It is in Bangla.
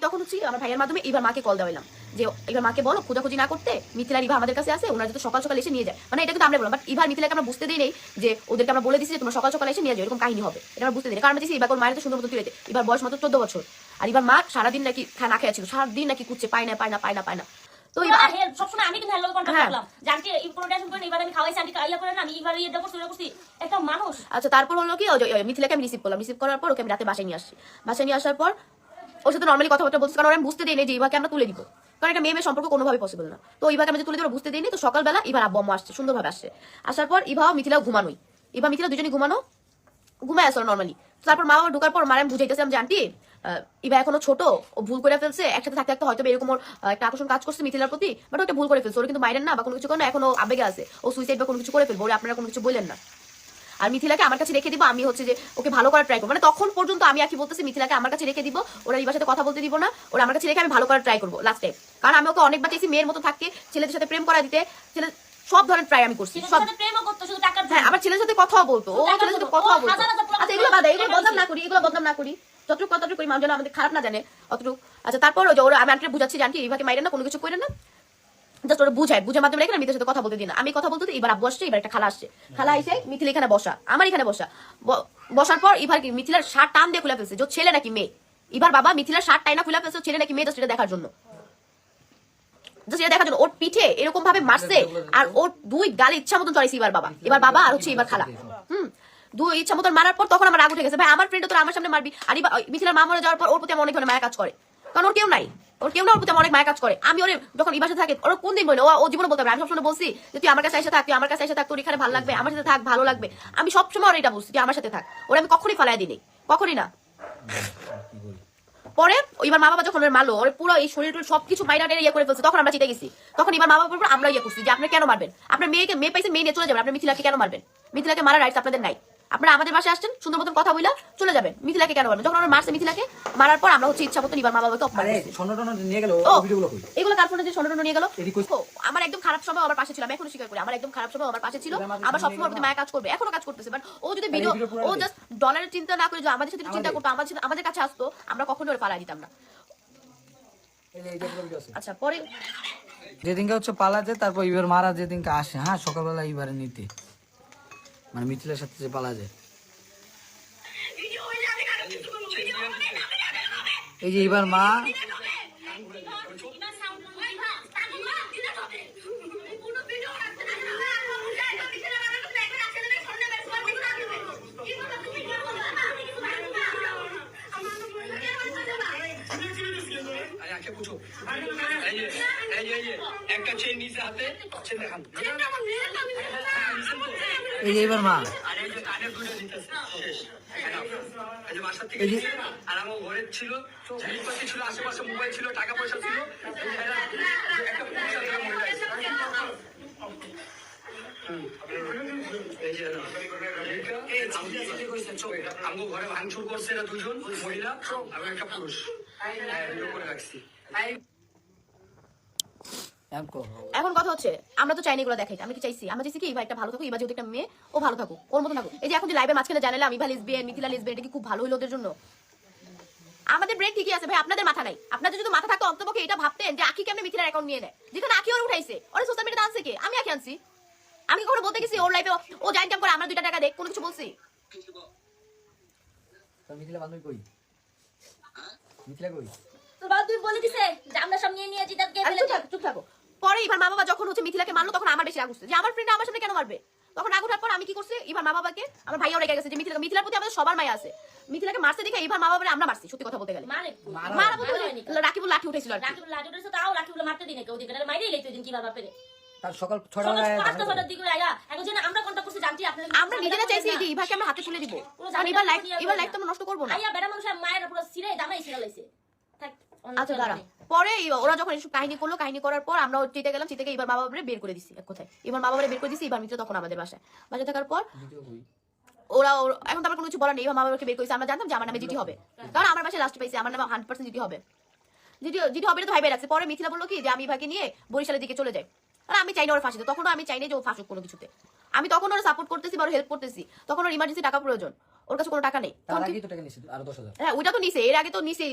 তখন হচ্ছে আমার ভাইয়ের মাধ্যমে এবার মাকে কল দেওয়াইলাম। যে এবার মাকে বলো খোঁজাখুঁজি না করতে মিথিলার ইভা আমাদের কাছে আছে ওনারা যাতে সকাল সকাল এসে নিয়ে যায়। মানে এটা কিন্তু আমরা বললাম বাট ইভার মিথিলাকে আমরা বুঝতে দিই নেই যে ওদেরকে আমরা বলে দিচ্ছি যে তোমরা সকাল সকাল এসে নিয়ে যাও এরকম কাহিনী হবে। এটা আমরা বুঝতে দিই কারণ দিচ্ছি এবার মায়ের তো সুন্দর মতো তুলেতে এবার বয়স মাত্র চোদ্দ বছর। আর এবার মা সারাদিন নাকি খা- না খেয়ে ছিল সারাদিন নাকি কুচ্ছে পায় না পায় না পায় না পায় না। তো তো এবার এবার সবসময় আমি কিন্তু হ্যালো কন্টাক্ট হ্যাঁ। করলাম। জানতে এই পুরো টেনশন এবার আমি খাওয়াইছি আন্টি কাইয়া করে আমি এবার এটা করছি ওটা করছি একটা মানুষ। আচ্ছা তারপর হলো কি মিথিলাকে আমি রিসিভ করলাম। রিসিভ করার পর ওকে আমি রাতে বাসায় নিয়ে আসছি। বাসায় নিয়ে আসার পর ওর সাথে নর্মালি কথাবার্তা বলছি কারণ আমি বুঝতে দিই যে ইভাকে আমরা তুলে দিব কারণ একটা মেয়ে মেয়ে সম্পর্ক কোনোভাবে পসিবল না। তো ইভাকে আমি যে তুলে দিব বুঝতে দিইনি তো সকালবেলা ইভার আব্বু আম্মু আসছে সুন্দরভাবে আসছে। আসার পর ইভাও মিথিলাও ঘুমানোই। ইভা মিথিলা দুজনে ঘুমানো ঘুমায় আসো নর্মালি তারপর মা বাবা ঢোকার পর মারে আমি বুঝাইতেছিলাম আন্টি আহ, ইভা এখনও ছোট ও ভুল করে ফেলছে একসাথে থাকতে থাকতে হয়তো এরকম একটা আকর্ষণ কাজ করছে মিথিলার প্রতি বাট ওটা ভুল করে ফেলছে। ওর কিন্তু মাইরেন না বা কোনো কিছু করে না এখনও আবেগে আছে। ও সুইসাইড বা কোনো কিছু করে ফেলব ওরে আপনারা কোনো কিছু বললেন না। আর মিথিলাকে আমার কাছে রেখে দিব আমি হচ্ছে যে ওকে ভালো করার ট্রাই করব। মানে তখন পর্যন্ত আমি আর কি বলতেছি মিথিলাকে আমার কাছে রেখে দিব ওরা ইবার সাথে কথা বলতে দিব না ওরা আমার কাছে রেখে আমি ভালো করার ট্রাই করব লাস্ট টাইম কারণ আমি ওকে অনেকবার চাইছি মেয়ের মতো থাকতে ছেলেদের সাথে প্রেম করা দিতে ছেলে সব ধরনের ট্রাই আমি করছি সব। হ্যাঁ আমার ছেলের সাথে কথাও বলতো ও ছেলের সাথে কথাও বলতো। আচ্ছা এগুলো বাদা এগুলো বদনাম না করি এগুলো বদনাম না করি। যতটুকু কতটুকু করি মানুষ যেন আমাদের খারাপ না জানে অতটুকু। আচ্ছা তারপর ওরা আমি আন্টিকে বুঝাচ্ছি জানকি ইভাকে মাইরে না কোনো কিছু করে না। জাস্ট ওরা বুঝায়। বুঝার মাধ্যমে রেখে সাথে কথা বলতে আমি কথা বলতে এবার আব্বু আসছে, এবার একটা খালা আসছে। খালা এসে মিথিল এখানে বসা। আমার এখানে বসা। বসার পর ইভার কি মিথিলার শার্ট টান দিয়ে খুলে ফেলছে। যে ছেলে নাকি মেয়ে। এবার বাবা মিথিলার শার্ট টাইনা খুলে ফেলছে ছেলে নাকি মেয়ে জাস্ট এটা দেখার জন্য। দেখার জন্য। ওর পিঠে এরকম ভাবে মারছে, আর ওর দুই গালে ইচ্ছা মতন চড়াইছে এবার বাবা। এবার বাবা আর হচ্ছে এবার খালা। হুম। দুই ইচ্ছা মতন মারার পর তখন আমার রাগ উঠে গেছে। ভাই, আমার ফ্রেন্ড তোর আমার সামনে মারবি। আর এবার মিথিলার মা মরে যাওয়ার পর ওর প্রতি আমার অনেক ধরনের মায়া কাজ করে। কারণ ওর কেউ নাই। ওর কেউ না ওর প্রতি অনেক মায়া কাজ করে। আমি ওরে যখন ইবার সাথে থাকে, ওর কোন দিন বলে ও জীবনে বলতে পারে আমি সবসময় বলছি যে, তুই আমার কাছে এসে থাক, তুই আমার কাছে এসে থাক, তোর এখানে ভালো লাগবে, আমার সাথে থাক, ভালো লাগবে। আমি সবসময় ওর এটা বলছি যে আমার সাথে থাক। ওরা আমি কখনই ফালাই দিই কখনই না। পরে এবার মা বাবা যখন ওর মারলো, ওর পুরো এই শরীর টরীর সবকিছু মাইরা টেনে ইয়ে করে ফেলছে, তখন আমরা চিতে গেছি। তখন এবার মা বাবার উপর আমরা ইয়ে করছি যে, আপনি কেন মারবেন? আপনার মেয়েকে, মেয়ে পাইছে মেয়ে নিয়ে চলে যাবেন। আপনার মিথিলাকে কেন মারবেন? মিথিলাকে মারার রাইটস আপনাদের নাই। আপনারা আমাদের বাসায় আসছেন সুন্দর মতন কথা বইলা চলে যাবেন। মিথিলাকে কেন মারবেন যখন আমরা মারছে মিথিলাকে মারার পর আমরা হচ্ছে ইচ্ছা মতন এবার মা বাবাকে অপমান করছি। নিয়ে গেল ও ভিডিওগুলো কই? এগুলো কার ফোনে যে স্বর্ণ নিয়ে গেল? আমার একদম খারাপ সময় আমার পাশে ছিল আমি এখনও স্বীকার করি আমার একদম খারাপ সময় আমার পাশে ছিল আমার সবসময় প্রতি মায়া কাজ করবে এখনও কাজ করতেছে বাট ও যদি ভিডিও ও জাস্ট ডলারের চিন্তা না করে যদি আমাদের সাথে চিন্তা। করতো আমাদের সাথে আমাদের কাছে আসতো আমরা কখনো ওর পালা দিতাম না। যে যে আচ্ছা পরে যেদিনকে হচ্ছে পালাতে তারপর ইবার মারা যেদিনকে আসে হ্যাঁ সকালবেলা ইবারে নিতে। মানে মিথিলের সাথে যে পালা যায়। এই যে এবার মা একটা চেন নিচে হাতে চেন দেখান এই এবার মা আর এই যে কানের দুটো দিতেছে শেষ এই নাও। এই যে বাসার থেকে দিছে, আর আমার ঘরে ছিল জিনিসপাতি ছিল আশেপাশে মোবাইল ছিল টাকা পয়সা ছিল আমগো- ঘরে ভাঙচুর করছে এরা দুজন মহিলা আর একটা পুরুষ করে রাখছি। এখন কথা হচ্ছে আমরা তো চাইনি এগুলো দেখাইতে। আমি কি চাইছি? আমরা চাইছি কি ইভা একটা ভালো থাকুক ইভা যেহেতু একটা মেয়ে ও ভালো থাকুক ওর মতো থাকুক। এই যে এখন যে লাইভের মাঝখানে জানালাম ইভা লিসবেন মিথিলা লিসবেন এটা কি খুব ভালো হইল ওদের জন্য? আমাদের ব্রেক ঠিকই আছে ভাই আপনাদের মাথা নাই। আপনাদের যদি মাথা থাকতো অন্তপক্ষে এটা ভাবতেন যে আখি কেমনে মিথিলার অ্যাকাউন্ট নিয়ে নেয়। যেখানে আখি ওর উঠাইছে। ওর সোশ্যাল মিডিয়াতে আনছে কে? আমি আখি আনছি। আমি কখনো বলতে গেছি ওর লাইফে ও জানি কেমন করে আমার দুইটা টাকা দেখ কোনো কিছু বলছি? তো মিথিলা বান্ধবী কই? মিথিলা কই? তোর বাবা তুই বলে দিছে যে আমরা সব নিয়ে নিয়ে আর ফেলে চুপ থাকো, চুপ থাকো। এবার মা বাবা যখন হচ্ছে মিথিলাকে মারলো তখন আমার বেশি রাগ উঠছে। যে আমার ফ্রেন্ড আমার সামনে কেন মারবে? তখন রাগ উঠার পর আমি কি করছি? এবার মা বাবাকে আমার ভাইও রেগে গেছে যে মিথিলা মিথিলার প্রতি আমাদের সবার মায়া আছে। মিথিলাকে মারছে দেখে এবার মা বাবারে আমরা মারছি সত্যি কথা বলতে গেলে। মানে মারা বলতে রাকিবুল লাঠি উঠেছিল আর লাঠি উঠেছে তাও রাকিব মারতে দিনে কেউ দিকে মাইরেই লেগে দিন কীভাবে পেরে। তার সকাল ছটা পাঁচটা ছটার দিকে আয়া। এখন যেন আমরা কন্টাক্ট করছি জানছি আপনাদের আমরা নিজেরা চাইছি যে ইভাকে আমরা হাতে তুলে দিব। কারণ এবার লাইফ এবার লাইফ তো নষ্ট করব না। আইয়া বেড়া মানুষের মায়ের পুরো সিরে দামাই সিরা লাইছে আচ্ছা দাঁড়া। পরে ওরা যখন এসব কাহিনী করল কাহিনী করার পর আমরা চিতে গেলাম চিতে এবার মা বাবারে বের করে দিছি এক কথায়। এবার মা বাবারে বের করে দিছি এবার মিত্র তখন আমাদের বাসায়। বাসায় থাকার পর ওরা এখন তো আমার কোনো কিছু বলার নেই মা বাবাকে বের করেছে। আমরা জানতাম যে আমার নামে জিটি হবে। কারণ আমার বাসায় লাস্ট পাইছি আমার নামে হান্ড্রেড পার্সেন্ট জিটি হবে। জিটি জিটি হবে তো ভাই রাখছে পরে মিথিলা বলল কি যে আমি ভাইকে নিয়ে বরিশালের দিকে চলে যাই। আর আমি চাই না ওর ফাঁসিতে। তখনও আমি চাই না যে ও ফাঁসুক কোনো কিছুতে। আমি তখন ওর সাপোর্ট করতেছি বা হেল্প করতেছি। তখন ওর ইমার্জেন্সি টাকা প্রয়োজন। ওর কাছে কোনো টাকা নেই। তখন হ্যাঁ ওইটা তো নিছে। এর আগে তো নিছে